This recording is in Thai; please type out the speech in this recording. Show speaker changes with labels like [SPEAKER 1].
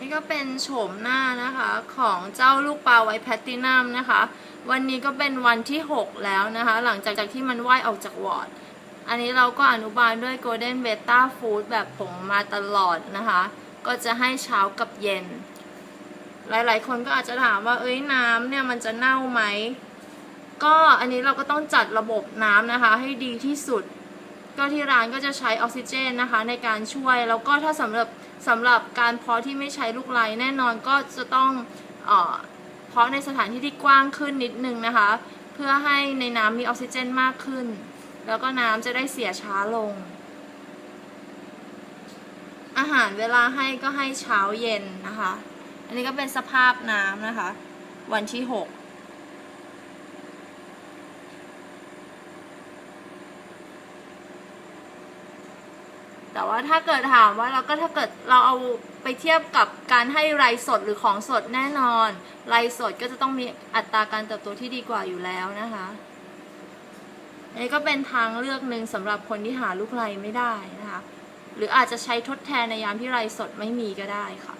[SPEAKER 1] นี่ก็เป็นโฉมหน้านะคะของเจ้าลูกปลาไวแพตตินัมนะคะ วันนี้ก็เป็นวันที่ 6 แล้วนะคะ หลังจากที่มันว่ายออกจากวอร์ดอันนี้เราก็อนุบาลด้วย Golden Beta Food แบบผงมาตลอดนะคะ ก็จะให้เช้ากับเย็น หลายๆ คนก็อาจจะถามว่าเอ้ยน้ำเนี่ยมันจะเน่าไหมก็อันนี้เราก็ต้องจัดระบบน้ำนะคะ ให้ดีที่สุด ก็ที่ร้านก็จะใช้ออกซิเจนนะคะในการช่วย แล้วก็ถ้าสำหรับสำหรับการเพาะที่ไม่ใช้ลูกไร้แน่นอนก็จะต้องเออเพาะในสถานที่ที่กว้างขึ้นนิดนึงนะคะ เพื่อให้ในน้ำมีออกซิเจนมากขึ้น แล้วก็น้ำจะได้เสียช้าลง อาหารเวลาให้ก็ให้เช้าเย็นนะคะ อันนี้ก็เป็นสภาพน้ำนะคะ วันที่ 6 แต่ว่าถ้าเกิดถามว่าเราก็ถ้าเกิดเราเอาไปเทียบกับการให้ไรสดหรือของสดแน่นอนไรสดก็จะต้องมีอัตราการเติบโตที่ดีกว่าอยู่แล้วนะคะนี่ก็เป็นทางเลือกหนึ่งสำหรับคนที่หาลูกไรไม่ได้นะคะ หรืออาจจะใช้ทดแทนในยามที่ไรสดไม่มีก็ได้ค่ะ